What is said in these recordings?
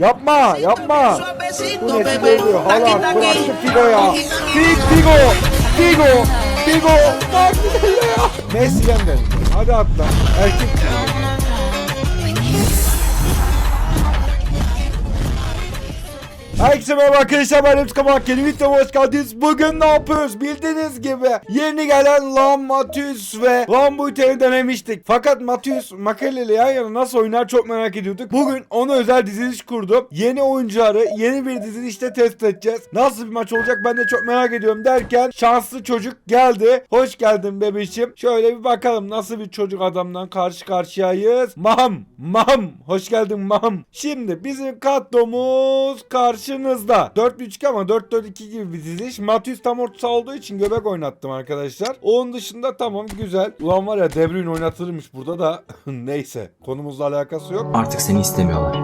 Yapma yapma. Bu nesi oluyor? Haaland bıraktı Figo'ya. Fig Figo. Figo. Figo. Bak ya. Messi'den de. Hadi atla. Erkek. Herkese merhaba arkadaşlar ben Remzi Kamak yeni videoma hoş geldiniz. Bugün ne yapıyoruz? Bildiğiniz gibi yeni gelen Lan Matius ve Lan Buite'yi denemiştik. Fakat Matius Makele ile yan yana nasıl oynar çok merak ediyorduk. Bugün ona özel diziliş kurdum. Yeni oyuncuları yeni bir dizilişte test edeceğiz. Nasıl bir maç olacak ben de çok merak ediyorum derken şanslı çocuk geldi. Hoş geldin bebişim. Şöyle bir bakalım nasıl bir çocuk adamdan karşı karşıyayız. Mam, mam. Hoş geldin mam. Şimdi bizim kadromuz karşınızda. 4-3-2 ama 4-4-2 gibi bir diziliş. Matius tam orta saha olduğu için göbek oynattım arkadaşlar. Onun dışında tamam güzel. Ulan var ya De Bruyne oynatılırmış burada da. Neyse konumuzla alakası yok. Artık seni istemiyorlar.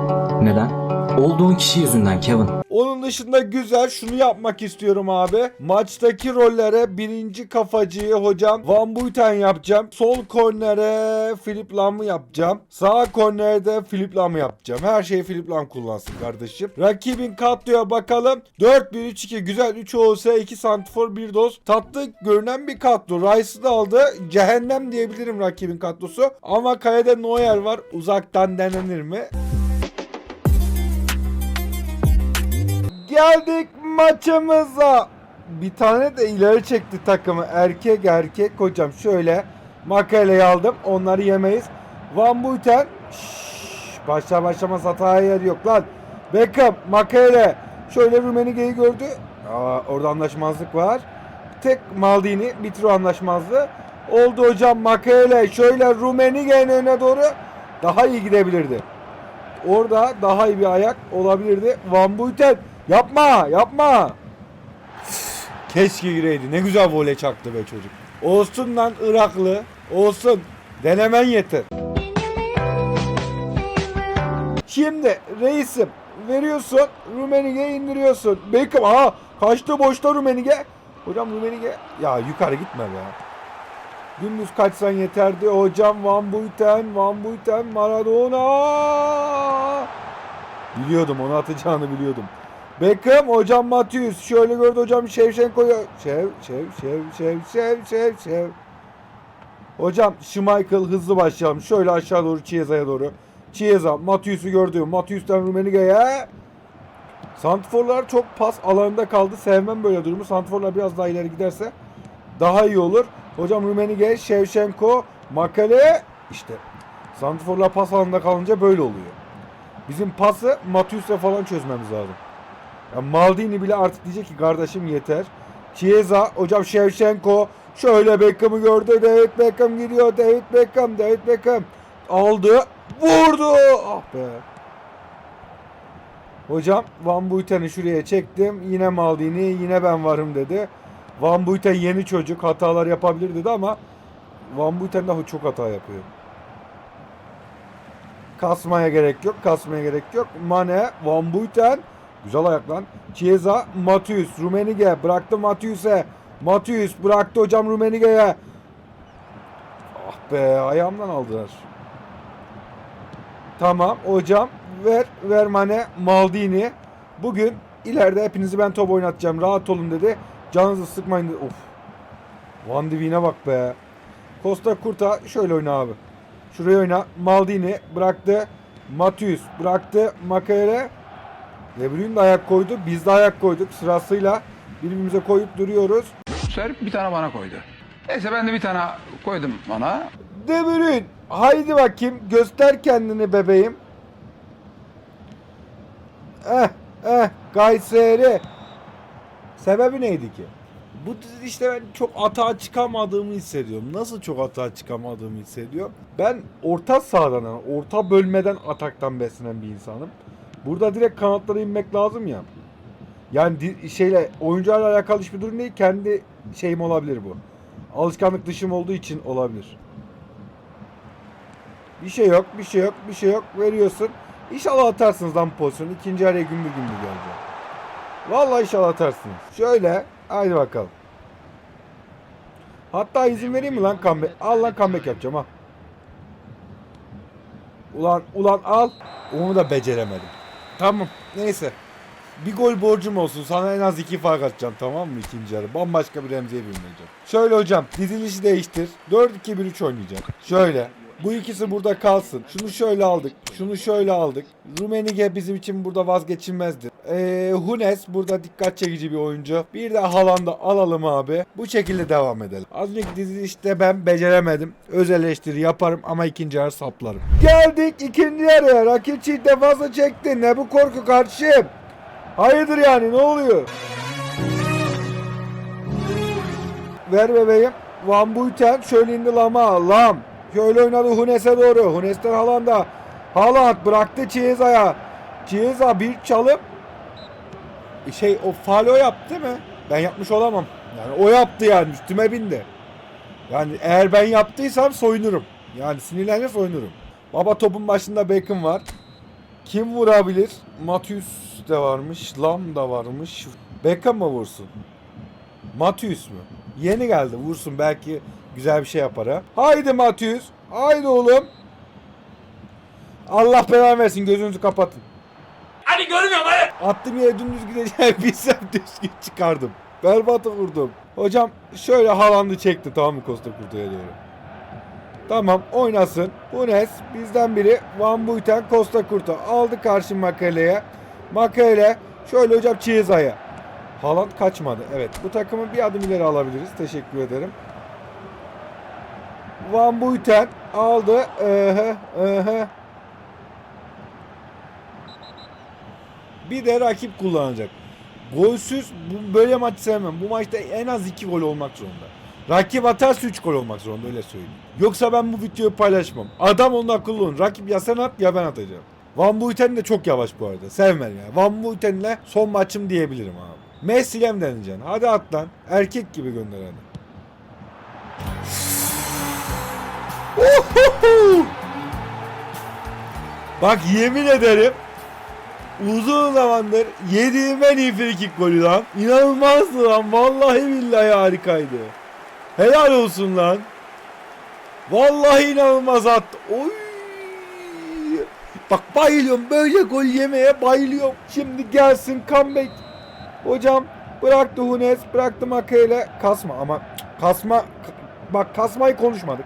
Neden? Olduğun kişi yüzünden Kevin. Onun dışında güzel şunu yapmak istiyorum abi. Maçtaki rollere birinci kafacıyı hocam Van Buiten yapacağım. Sol kornere Philip Lam'ı yapacağım. Sağ kornerde Philip Lam'ı yapacağım. Her şeyi Philip Lam kullansın kardeşim. Rakibin kadroya bakalım. 4-1-3-2 güzel 3 OS 2 santifor 1 doz. Tatlı görünen bir kadro. Rice'ı da aldı. Cehennem diyebilirim rakibin kadrosu. Ama kalede Neuer var. Uzaktan denenir mi? Geldik maçımıza. Bir tane de ileri çekti takımı. Erkek erkek hocam şöyle makaleyi aldım. Onları yemeyiz. Van Buiten. Şşş, başlar başlamaz hataya yer yok lan. Beckham makale. Şöyle Rumenige'yi gördü. Aa, orada anlaşmazlık var. Tek Maldini bitir o anlaşmazlığı. Oldu hocam makale. Şöyle Rumenige'nin önüne doğru daha iyi gidebilirdi. Orada daha iyi bir ayak olabilirdi. Van Buiten yapma yapma. Keşke gireydi. Ne güzel voley çaktı be çocuk. Olsun lan Iraklı. Olsun. Denemen yeter. Şimdi reisim veriyorsun. Rumenige indiriyorsun. Beckham aha kaçtı boşta Rumenige. Hocam Rumenige ya yukarı gitme be. Dümdüz kaçsan yeterdi. Hocam Van Buiten, Van Buiten, Maradona. Biliyordum onu atacağını biliyordum. Beckham, hocam Matius. Şöyle gördü hocam Şevşenko'yu. Şev, şev, şev, şev, şev, şev, şev. Hocam Schmeichel hızlı başlayalım. Şöyle aşağı doğru Chiesa'ya doğru. Chiesa, Matius'u gördü. Matius'tan Rummenigge'ye. Santforlar çok pas alanında kaldı. Sevmem böyle durumu. Santforlar biraz daha ileri giderse daha iyi olur. Hocam Rumenige, Şevşenko, Makale işte Santifor'la pas alanında kalınca böyle oluyor. Bizim pası Matius'la falan çözmemiz lazım. Ya Maldini bile artık diyecek ki kardeşim yeter. Chiesa, hocam Şevşenko şöyle Beckham'ı gördü. David Beckham gidiyor. David Beckham, David Beckham aldı. Vurdu. Ah be. Hocam Van Buiten'i şuraya çektim. Yine Maldini, yine ben varım dedi. Van Buiten yeni çocuk hatalar yapabilir dedi ama Van Buiten daha çok hata yapıyor. Kasmaya gerek yok, kasmaya gerek yok. Mane, Van Buiten, güzel ayak lan. Chiesa, Matius, Rumenige bıraktı Matius'e. Matius bıraktı hocam Rumenige'ye. Ah be ayağımdan aldılar. Tamam hocam ver ver Mane, Maldini. Bugün ileride hepinizi ben top oynatacağım rahat olun dedi. Canınızı sıkmayın dedi. Of. Van Beek'e bak be. Costa Curta şöyle oyna abi. Şuraya oyna. Maldini bıraktı. Matius bıraktı. Makere. De Bruyne de ayak koydu. Biz de ayak koyduk sırasıyla. Birbirimize koyup duruyoruz. Sefer bir tane bana koydu. Neyse ben de bir tane koydum ona. De Bruyne haydi bakayım göster kendini bebeğim. Eh eh Kayseri. Sebebi neydi ki? Bu işte ben çok atağa çıkamadığımı hissediyorum. Nasıl çok atağa çıkamadığımı hissediyorum? Ben orta sahadan, orta bölmeden ataktan beslenen bir insanım. Burada direkt kanatlara inmek lazım ya. Yani şeyle oyuncularla alakalı hiçbir durum değil. Kendi şeyim olabilir bu. Alışkanlık dışım olduğu için olabilir. Bir şey yok, bir şey yok, bir şey yok. Veriyorsun. İnşallah atarsınız lan pozisyonu. İkinci araya gümbür gümbür gelecek. Vallahi inşallah atarsınız. Şöyle. Haydi bakalım. Hatta izin vereyim mi lan comeback? Al lan comeback yapacağım ha. Ulan ulan al. Onu da beceremedim. Tamam. Neyse. Bir gol borcum olsun. Sana en az iki fark atacağım tamam mı ikinci yarı? Bambaşka bir Remzi'ye binmeyeceğim. Şöyle hocam dizilişi değiştir. 4-2-1-3 oynayacak. Şöyle. Bu ikisi burada kalsın. Şunu şöyle aldık. Şunu şöyle aldık. Rumenige bizim için burada vazgeçilmezdir. Ee, Hunes burada dikkat çekici bir oyuncu. Bir de Haaland'ı alalım abi. Bu şekilde devam edelim. Az önceki dizilişte ben beceremedim. Öz eleştiri yaparım ama ikinci yarı saplarım. Geldik ikinci yarıya. Rakip çift fazla çekti. Ne bu korku kardeşim? Hayırdır yani ne oluyor? Ver bebeğim. Van Buiten şöyle indi Lama. Lam. Şöyle oynadı Hunes'e doğru. Hunes'ten Haaland'a. Haaland bıraktı Chiesa'ya. Chiesa bir çalıp şey o faal o yaptı mi? Ben yapmış olamam. Yani o yaptı yani üstüme bindi. Yani eğer ben yaptıysam soyunurum. Yani sinirlenince soyunurum. Baba topun başında Beckham var. Kim vurabilir? Matius de varmış. Lam da varmış. Beckham mı vursun? Matius mu? Yeni geldi vursun belki güzel bir şey yapar ha. Haydi Matius. Haydi oğlum. Allah belanı versin gözünüzü kapatın. Hadi görmüyorum hadi. Attım yere dümdüz gideceğim bilsem düzgün çıkardım. Berbatı vurdum. Hocam şöyle halandı çekti tamam mı Costa Kurta'ya doğru. Tamam oynasın. Hunes bizden biri Van Buiten Costa Kurta aldı karşı Makale'ye. Makale şöyle hocam Chiesa'ya. Haaland kaçmadı. Evet bu takımı bir adım ileri alabiliriz. Teşekkür ederim. Van Buiten aldı. Ehe, ehe. Bir de rakip kullanacak. Golsüz bu, böyle maç sevmem. Bu maçta en az 2 gol olmak zorunda. Rakip atarsa 3 gol olmak zorunda öyle söyleyeyim. Yoksa ben bu videoyu paylaşmam. Adam onun akıllı olun. Rakip ya sen at ya ben atacağım. Van Buiten de çok yavaş bu arada. Sevmem yani. Van Buiten'le son maçım diyebilirim abi. Messi'yle mi deneyeceksin? Hadi at lan. Erkek gibi gönder hadi. Bak yemin ederim Uzun zamandır yediğim en iyi frikik golü lan. İnanılmazdı lan. Vallahi billahi harikaydı. Helal olsun lan. Vallahi inanılmaz attı. Oy. Bak bayılıyorum. Böyle gol yemeye bayılıyorum. Şimdi gelsin comeback. Hocam bıraktı Hunes. Bıraktı Makayla. Kasma ama kasma. Bak kasmayı konuşmadık.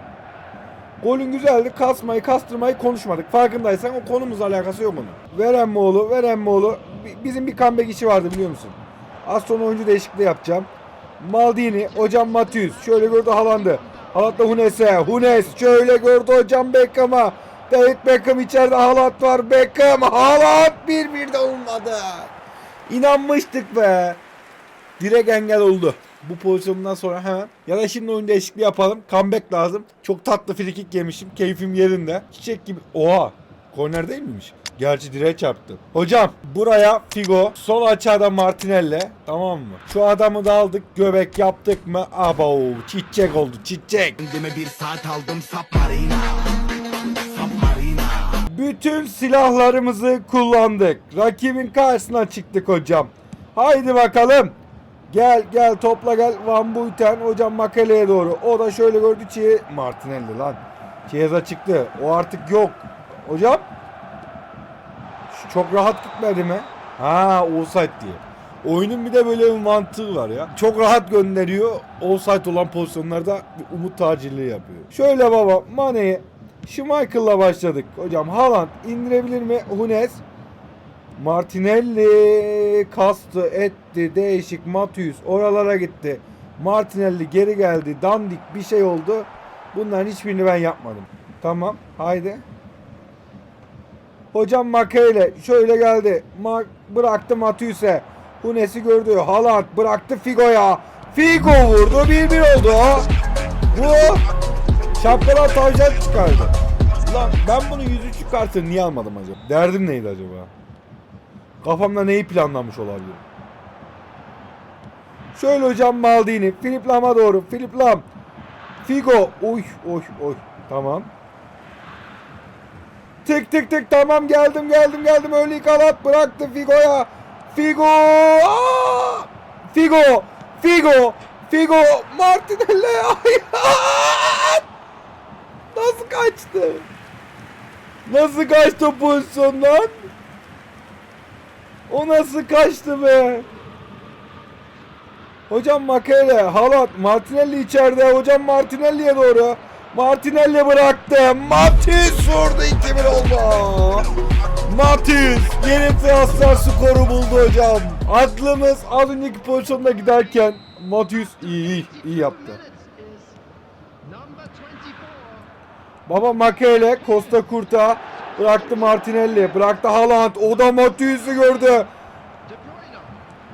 Golün güzeldi. Kasmayı, kastırmayı konuşmadık. Farkındaysan o konumuzla alakası yok onun. Veren Moğlu, Veren Moğlu. Bi- Bizim bir comeback işi vardı biliyor musun? Az sonra oyuncu değişikliği yapacağım. Maldini, hocam Matius. Şöyle gördü Haaland'ı. Haaland'la Hunes'e. Hunes şöyle gördü hocam Beckham'a. David Beckham içeride Haaland var. Beckham, Haaland 1-1 de olmadı. İnanmıştık be. Direkt engel oldu. Bu pozisyondan sonra hemen ya da şimdi oyun değişikliği yapalım. Comeback lazım. Çok tatlı frikik yemişim. Keyfim yerinde. Çiçek gibi. Oha. Korner değil miymiş? Gerçi direğe çarptı. Hocam buraya Figo. Sol açığa Martinelli. Tamam mı? Şu adamı da aldık. Göbek yaptık mı? Abo. Çiçek oldu. Çiçek. Kendime bir saat aldım submarina Submarina Bütün silahlarımızı kullandık. Rakibin karşısına çıktık hocam. Haydi bakalım. Gel gel topla gel Van Buiten hocam Makale'ye doğru. O da şöyle gördü Çiğ Martinelli lan. Chiesa çıktı. O artık yok. Hocam. Şu çok rahat gitmedi mi? Ha offside diye. Oyunun bir de böyle bir mantığı var ya. Çok rahat gönderiyor. Offside olan pozisyonlarda umut tacirliği yapıyor. Şöyle baba Mane'yi Schmeichel'la başladık. Hocam Haaland indirebilir mi? Hunes. Martinelli kastı etti değişik Matius oralara gitti. Martinelli geri geldi dandik bir şey oldu. Bunların hiçbirini ben yapmadım. Tamam haydi. Hocam Makele şöyle geldi. Ma bıraktı Matius'e. Hunes'i gördü. Haaland bıraktı Figo'ya. Figo vurdu. 1-1 oldu. Bu şapkalar tavşan çıkardı. Lan ben bunu 103 çıkartır niye almadım acaba? Derdim neydi acaba? Kafamda neyi planlamış olabilir? Şöyle hocam Maldini. Filip Lam'a doğru. Filip Lam. Figo. Oy oy oy. Tamam. Tık tık tık tamam geldim geldim geldim. Öyle kalat bıraktı Figo'ya. Figo. Aa! Figo. Figo. Figo. Martinelli. Nasıl kaçtı? Nasıl kaçtı pozisyondan? O nasıl kaçtı be? Hocam Makele, Halat, Martinelli içeride. Hocam Martinelli'ye doğru. Martinelli bıraktı. Matiz vurdu 2-1 oldu. Matiz yeni transfer skoru buldu hocam. Aklımız az önceki pozisyonda giderken Matiz iyi iyi, iyi yaptı. Baba Makele, Costa Curta bıraktı Martinelli, bıraktı Haaland. O da Matiz'i gördü.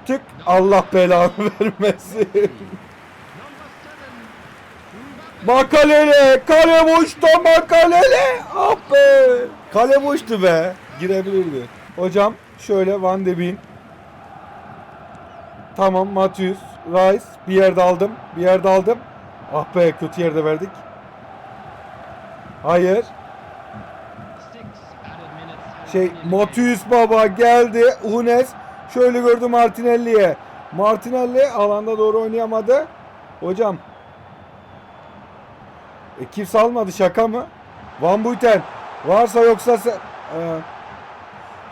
Tık Allah belanı vermesin. Makalele, kale boşta Makalele. Ah be. Kale boştu be. Girebilirdi. Hocam şöyle Van de Beek. Tamam Matius, Rice bir yerde aldım. Bir yerde aldım. Ah be kötü yerde verdik. Hayır. Şey Matius baba geldi. Hunes şöyle gördü Martinelli'ye. Martinelli alanda doğru oynayamadı. Hocam. E, kimse almadı şaka mı? Van Buiten. Varsa yoksa sen... Ee,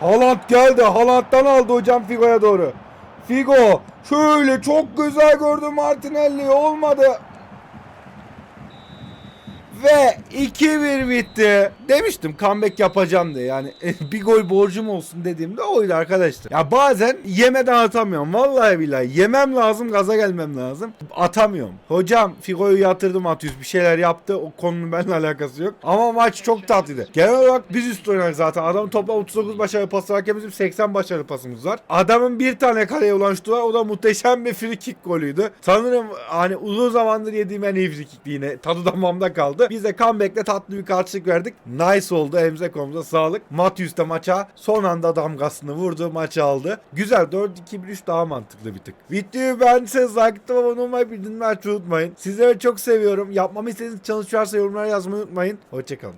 Haaland geldi. Haaland'dan aldı hocam Figo'ya doğru. Figo şöyle çok güzel gördü Martinelli. Olmadı. Ve 2-1 bitti. Demiştim comeback yapacağım diye. Yani bir gol borcum olsun dediğimde oydu arkadaşlar. Ya bazen yemeden atamıyorum. Vallahi billahi yemem lazım gaza gelmem lazım. Atamıyorum. Hocam Figo'yu yatırdım atıyoruz. Bir şeyler yaptı. O konunun benimle alakası yok. Ama maç çok tatlıydı. Genel olarak biz üst oynadık zaten. Adamın toplam 39 başarılı pası varken bizim 80 başarılı pasımız var. Adamın bir tane kaleye var. O da muhteşem bir free kick golüydü. Sanırım hani uzun zamandır yediğim en iyi free kickti yine. Tadı damağımda kaldı. Biz de comeback'le tatlı bir karşılık verdik. Nice oldu. Elimize kolumuza sağlık. Matius da maça son anda damgasını vurdu. Maçı aldı. Güzel. 4-2-1-3 daha mantıklı bir tık. Videoyu like atıp abone olmayı bildirimleri açmayı unutmayın. Sizleri çok seviyorum. Yapmamı istediğiniz varsa yorumlara yazmayı unutmayın. Hoşçakalın.